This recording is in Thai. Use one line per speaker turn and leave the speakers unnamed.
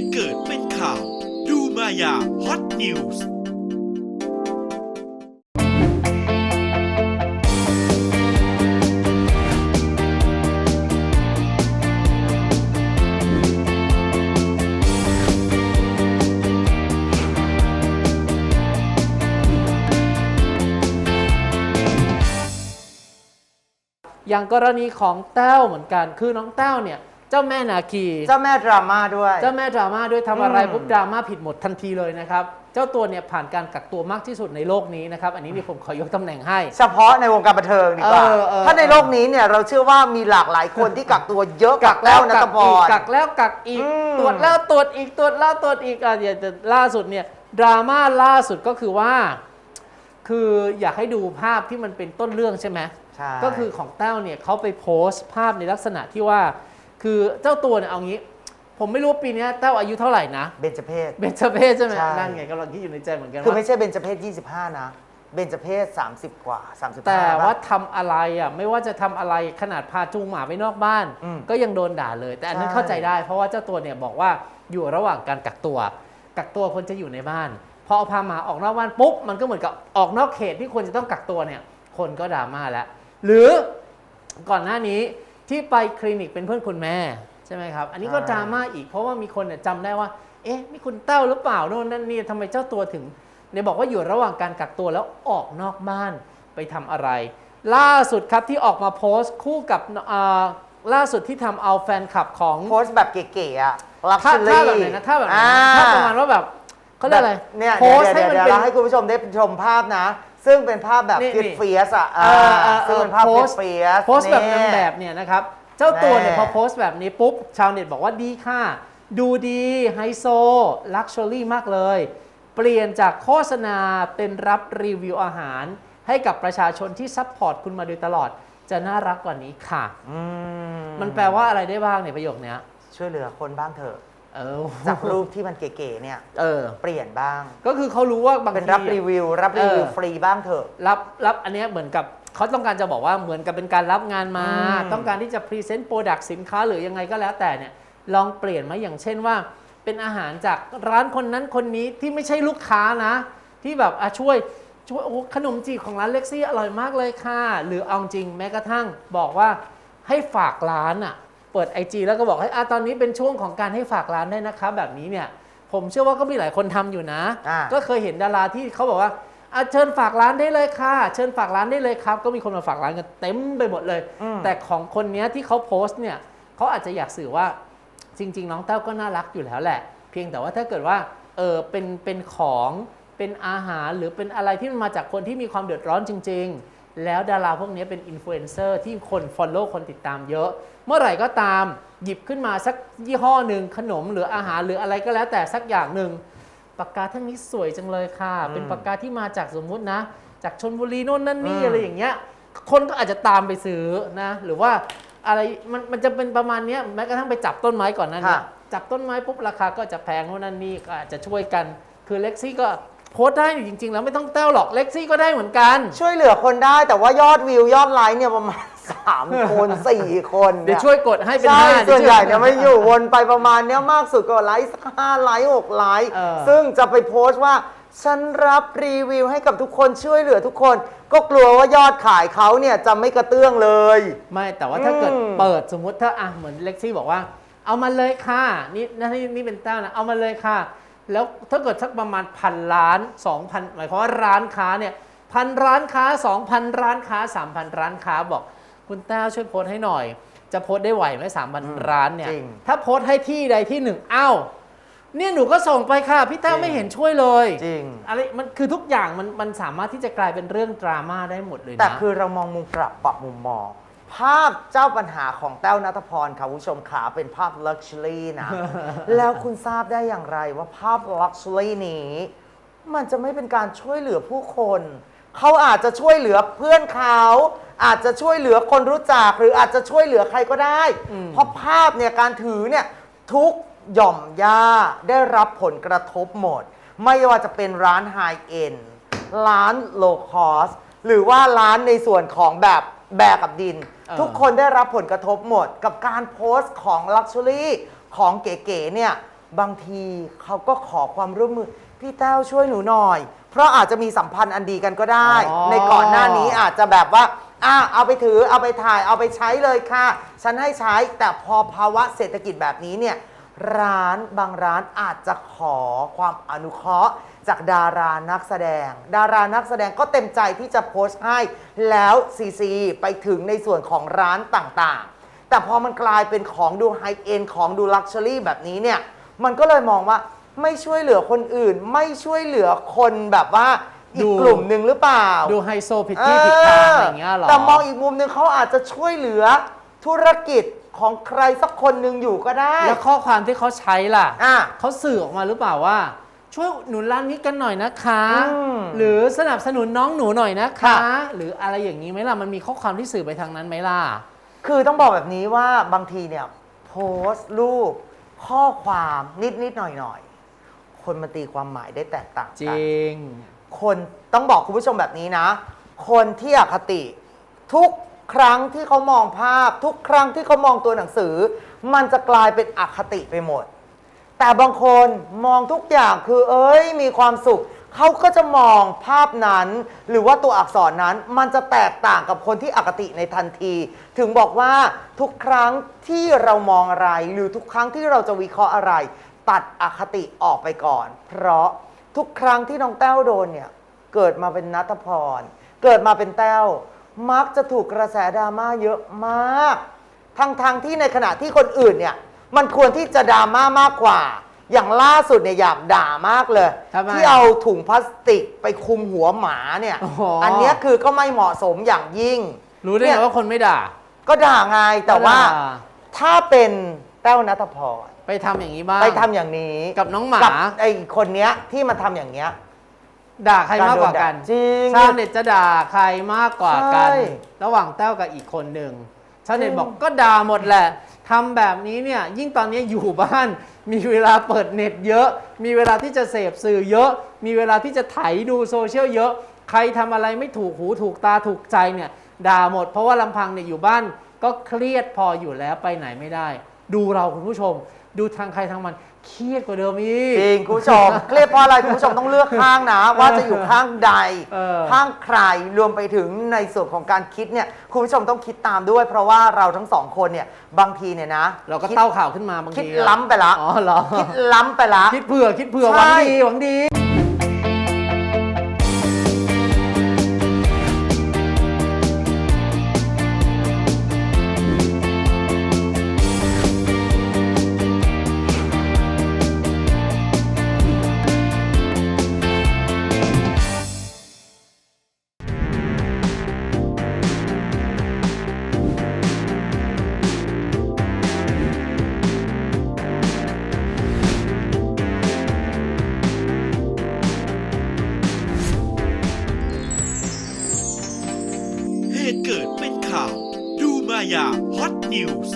ตุเกิดเป็นข่าว ดูมายาฮอตนิวส์
อย่างกรณีของแต้วเหมือนกัน คือน้องแต้วเนี่ย เจ้าแม่นาคี
เจ้าแม่ดราม่าด้วย
เจ้าแม่ดราม่าด้วยทำอะไร
อืม
ปุ๊บดราม่าผิดหมดทันทีเลยนะครับ เจ้าตัวเนี่ยผ่านการกักตัวมากที่สุดในโลกนี้นะครับ อันนี้นี่ผมขอยกตำแหน่งให้
เฉพาะในวงการบันเทิงดีกว่า
เออเออ
ถ้าในโลกนี้เนี่ยเราเชื่อว่ามีหลากหลายคนที่กักตัวเยอะกักแล้วนะ
กั
ตะพ
อีก
ร
กักแล้วกักอีก
อืม
ตรวจแล้วตรวจอีกตรวจแล้วตรวจอีกอะเดี๋ยวจะล่าสุดเนี่ยดราม่าล่าสุดก็คือว่า คืออยากให้ดูภาพที่มันเป็นต้นเรื่องใช่ไหม
ใช่
ก็คือของแต้วเนี่ยเขาไปโพสต์ภาพในลักษณะที่ว่า คือเจ้าตัวเนี่ยเอางี้ ผมไม่รู้ว่าปีเนี้ยแต้วอายุเท่าไหร่นะ
เบญจเพศ
เบนจเพศใช่ไหม
ใช่
นั่นไงกำลังคิดอยู่ในใจเหมือนกัน
คือ
ว่า
ไม่ใช่เบญจเพศ 25 นะ เบญจเพศ 30 กว่า 35
แต่ว่า
ป่ะ
ทำอะไรอะไม่ว่าจะทำอะไรขนาดพาจูงหมาไปนอกบ้าน
อืม
ก็ยังโดนด่าเลย แต่อันนั้น
ใช่
เข้าใจได้ เพราะว่าเจ้าตัวเนี่ยบอกว่าอยู่ระหว่างการกักตัว กักตัวคนจะอยู่ในบ้านพอเอาพาหมาออกนอกบ้านปุ๊บมันก็เหมือนกับออกนอกเขตที่ควรจะต้องกักตัวเนี่ย คนก็ดราม่าแล้วหรือก่อนหน้านี้ ที่ไปคลินิกเป็นเพื่อนคุณแม่ใช่ไหมครับ อันนี้ก็
ใช่
ดราม่าอีกเพราะว่ามีคนเนี่ยจำได้ว่า เอ๊ะนี่คุณเต้าหรือเปล่าโน่นนั่นนี่ทำไมเจ้าตัวถึงเนี่ยบอกว่าอยู่ระหว่างการกักตัวแล้วออกนอกบ้านไปทำอะไร ล่าสุดครับที่ออกมาโพสต์คู่กับอ่าล่าสุดที่ทำเอาแฟนคลับของ
โพสต์แบบเก๋ๆอะลัก
ถ้า
ชัว
ถ้า
รี่
แบบไหนนะถ้าแบบไหนนะถ้าประมาณว่าแบบเขาเรียกอะไร
เนี่ย
โพ
เดี๋ยว
สต์
เดี๋
ให้
ยว
มันเป็น
เดี๋ยวเราให้คุณผู้ชมได้ชมภาพนะ ซึ่งเป็นภาพแบบ
นี่
เฟีย
นี่
สเฟียสอะ
เออเออเออ
ซึ่งเป็นภาพ
โพ
เฟีย
ส
ส
ต์
เฟียส
โพสต์แบบนางแบบเนี่ยนะครับ เจ้าตัวเนี่ย
แน่
พอโพสต์แบบนี้ปุ๊บ ชาวเน็ตบอกว่าดีค่ะ ดูดีไฮโซ ลักชัวรี่มากเลย เปลี่ยนจากโฆษณาเป็นรับรีวิวอาหาร ให้กับประชาชนที่ซัพพอร์ตคุณมาโดยตลอด จะน่ารักกว่านี้ค่ะ
อืม
มันแปลว่าอะไรได้บ้างในยประโยคเนี้ย
ช่วยเหลือคนบ้างเถอะ
เออ
จากรูปที่มันเก๋ๆเนี่ย
เออ
เปลี่ยนบ้าง
ก็คือเขารู้ว่าบาง
เป็น
ที
รับรีวิว รับรีวิว
เออ
ฟรีบ้างเถอะ
รับรับอันเนี้ยเหมือนกับเขาต้องการจะบอกว่าเหมือนกับเป็นการรับงานมา
อืม
ต้องการที่จะพรีเซนต์โปรดักต์สินค้าหรือยังไงก็แล้วแต่เนี่ยลองเปลี่ยนมาอย่างเช่นว่า เป็นอาหารจากร้านคนนั้นคนนี้ที่ไม่ใช่ลูกค้านะ ที่แบบอะช่วยช่วยโอ้ขนมจีบของร้านเล็กซี่อร่อยมากเลยค่ะ หรือเอาจริงแม้กระทั่งบอกว่าให้ฝากร้านอะ เปิด IG แล้วก็บอกให้อะตอนนี้เป็นช่วงของการให้ฝากร้านได้นะคะแบบนี้เนี่ยผมเชื่อว่าก็มีหลายคนทำอยู่นะ
อ่า
ก็เคยเห็นดาราที่เขาบอกว่าอะเชิญฝากร้านได้เลยค่ะ เชิญฝากร้านได้เลยครับ ก็มีคนมาฝากร้านกันเต็มไปหมดเลย
อืม
แต่ของคนเนี้ยที่เขาโพสต์เนี่ยเขาอาจจะอยากสื่อว่าจริง ๆ น้องเต้าก็น่ารักอยู่แล้วแหละ เพียงแต่ว่าถ้าเกิดว่าเออเป็นเป็นของเป็นอาหารหรือเป็นอะไรที่มันมาจากคนที่มีความเดือดร้อนจริง ๆ แล้วดาราพวกนี้เป็นอินฟลูเอนเซอร์ที่คน Follow คนติดตามเยอะ เมื่อไหร่ก็ตามหยิบขึ้นมาสักยี่ห้อหนึ่งขนมหรืออาหารหรืออะไรก็แล้วแต่สักอย่างหนึ่งปากกาท่านนี้สวยจังเลยค่ะ
อืม
เป็นปากกาที่มาจากสมมุตินะ จากชนบุรีโน่นนั่นนี่
อืม
อะไรอย่างเงี้ยคนก็อาจจะตามไปซื้อนะ หรือว่าอะไรมันมันจะเป็นประมาณเนี้ยแม้กระทั่งไปจับต้นไม้ก่อนหนั้นเนี่ยจับต้นไม้ปุ๊บราคาก็จะแพงโน่นนั่นนี่ก็อาจจะช่วยกัน คือเล็กซี่ก็ โพสต์ได้จริง ๆ แล้วไม่ต้องแต้วหรอกเล็กซี่ก็ได้เหมือนกัน
ช่วยเหลือคนได้แต่ว่ายอดวิวยอดไลค์เนี่ยประมาณ 3 คน 4 คน
เดี๋ยว
นี่
ช่วยกดให้เป็น
ใช่
ห้า
ส่วนใหญ่
ดี๋
เนี่ย
ว
ไม่อยู่วนไปประมาณเนี้ยมากสุดก็ไลค์สักห้าไลค์หกไลค์
เออ
ซึ่งจะไปโพสต์ว่า ฉันรับรีวิวให้กับทุกคนช่วยเหลือทุกคน ก็กลัวว่ายอดขายเขาเนี่ยจะไม่กระเตื้องเลย
ไม่แต่ว่าถ้าเกิด
อืม
เปิดสมมุติถ้าอะเหมือนเล็กซี่บอกว่า เอามาเลยค่ะนี่นี่นี่เป็นแต้วนะเอามาเลยค่ะ แล้วถ้าเกิดสักประมาณพันล้านสองพันหมายความว่าร้านค้าเนี่ยพันร้านค้าสองพันร้านค้าสามพันร้านค้าบอก คุณแต้วช่วยโพสต์ให้หน่อย จะโพสต์ได้ไหวไหมสามพันร้านเนี่ย
จริง
ถ้าโพสต์ให้ที่ใดที่หนึ่งอ้าวเนี่ยหนูก็ส่งไปค่ะ พี่แต้ว
จริง
ไม่เห็นช่วยเลย
จริง
อะไรมันคือทุกอย่างมันมันสามารถที่จะกลายเป็นเรื่องดราม่าได้หมดเลยนะ
แต่คือเรามองมุมกลับปรับมุมมอง ภาพเจ้าปัญหาของแต้วนัทพรค่ะคุณผู้ชมขาเป็นภาพลักชัวรี่นะ แล้วคุณทราบได้อย่างไรว่าภาพลักชัวรี่นี้ มันจะไม่เป็นการช่วยเหลือผู้คน เขาอาจจะช่วยเหลือเพื่อนเขา อาจจะช่วยเหลือคนรู้จัก หรืออาจจะช่วยเหลือใครก็ได้
อืม
เพราะภาพเนี่ยการถือเนี่ยทุกหย่อมย่าได้รับผลกระทบหมด ไม่ว่าจะเป็นร้านไฮเอ็นร้านโลคอสหรือว่าร้านในส่วนของแบบแบกกับดิน
เออ
ทุกคนได้รับผลกระทบหมดกับการโพสต์ของลักชัวรี่ของเก๋ๆเนี่ย บางทีเขาก็ขอความร่วมมือ พี่แต้วช่วยหนูหน่อย เพราะอาจจะมีสัมพันธ์อันดีกันก็ได้
อ๋อ
ในก่อนหน้านี้อาจจะแบบว่าอะเอาไปถือเอาไปถ่ายเอาไปใช้เลยค่ะ ฉันให้ใช้แต่พอภาวะเศรษฐกิจแบบนี้เนี่ย ร้านบางร้านอาจจะขอความอนุเคราะห์ จากดารานักแสดง ดารานักแสดงก็เต็มใจที่จะโพสต์ให้ แล้วซีซีไปถึงในส่วนของร้านต่างๆ แต่พอมันกลายเป็นของดูไฮเอ็นของดูลักชัวรี่แบบนี้เนี่ย มันก็เลยมองว่าไม่ช่วยเหลือคนอื่น ไม่ช่วยเหลือคนแบบว่าอี
ดู
กกลุ่มหนึ่งหรือเปล่า
ดูไฮโซผิดที่ผิดทางอะไรอย่างเงี้ยเหรอ
แต่มองอีกมุมหนึ่งเขาอาจจะช่วยเหลือธุรกิจ ของใครสักคนหนึ่งอยู่ก็ได้
แล้วข้อความที่เขาใช้ล่ะ
อะ
เขาสื่อออกมาหรือเปล่าว่า ช่วยหนุนร้านนี้กันหน่อยนะคะ
อืม
หรือสนับสนุนน้องหนูหน่อยนะคะ
ค่ะ
หรืออะไรอย่างนี้ไหมล่ะมันมีข้อความที่สื่อไปทางนั้นไหมล่ะ
คือต้องบอกแบบนี้ว่าบางทีเนี่ย โพสต์รูป ข้อความนิดนิดๆหน่อยหน่อยๆคนมาตีความหมายได้แตกต่าง
จ
กัน
ริง
คนต้องบอกคุณผู้ชมแบบนี้นะ คนที่อคติทุก ครั้งที่เขามองภาพ ทุกครั้งที่เขามองตัวหนังสือ มันจะกลายเป็นอคติไปหมด แต่บางคนมองทุกอย่างคือ เอ้ย มีความสุข เขาก็จะมองภาพนั้น หรือว่าตัวอักษรนั้น มันจะแตกต่างกับคนที่อคติในทันที ถึงบอกว่าทุกครั้งที่เรามองอะไร หรือทุกครั้งที่เราจะวิเคราะห์อะไร ตัดอคติออกไปก่อน เพราะทุกครั้งที่น้องแต้วโดนเนี่ยเกิดมาเป็นนัทพร เกิดมาเป็นแต้ว มักจะถูกกระแสดราม่าเยอะมาก ทั้งทงๆที่ในขณะที่คนอื่นเนี่ย มันควรที่จะดราม่ามากกว่า อย่างล่าสุดเนี่ยอยากด่ามากเลย
ทำไม
ที่เอาถุงพลาสติกไปคลุมหัวหมาเนี่ย
โอ้โห
อันเนี้ยคือก็ไม่เหมาะสมอย่างยิ่ง
รู้ได้
เนี่
ไง
ย
ว่าคนไม่ด่า
ก็ด่าไงแต่ว่า
ก็ด่
ถ้าเป็นแต้วนัทพร
ไปทำอย่างนี้บ้าง
ไปทำอย่างนี้
กับน้องหมา
กับไอ้คนเนี้ยที่มาทำอย่างเงี้ย
ด่าใครมากกว่ากัน
จริง
ชาวเน็ตจะด่าใครมากกว่ากัน
ใช่
ระหว่างแต้วกับอีกคนหนึ่งชาวเน็ต
จริง
บอกก็ด่าหมดแหละทำแบบนี้เนี่ยยิ่งตอนนี้อยู่บ้าน มีเวลาเปิดเน็ตเยอะ มีเวลาที่จะเสพสื่อเยอะ มีเวลาที่จะไถดูโซเชียลเยอะ ใครทำอะไรไม่ถูกหูถูกตาถูกใจเนี่ยด่าหมด เพราะว่าลำพังเนี่ยอยู่บ้านก็เครียดพออยู่แล้วไปไหนไม่ได้ ดูเราคุณผู้ชม ดูทางใครทางมัน เครียดกว่าเดิมอีก
จริงคุณผู้ชม เครียดเพราะอะไรคุณผู้ชมต้องเลือกข้างนะ ว่าจะอยู่ข้างใด
เออ
ข้างใครรวมไปถึงในส่วนของการคิดเนี่ยคุณผู้ชมต้องคิดตามด้วย เพราะว่าเราทั้งสองคนเนี่ยบางทีเนี่ยนะ
เราก็
คิด
เต้าข่าวขึ้นมาบาง
คิด
ทีอะ
ล้ำไปละ
อ๋อเหรอ
คิดล้ำไปละ
คิดเผื่อคิดเผื่อห
ใช่
วังดีหวังดี
เ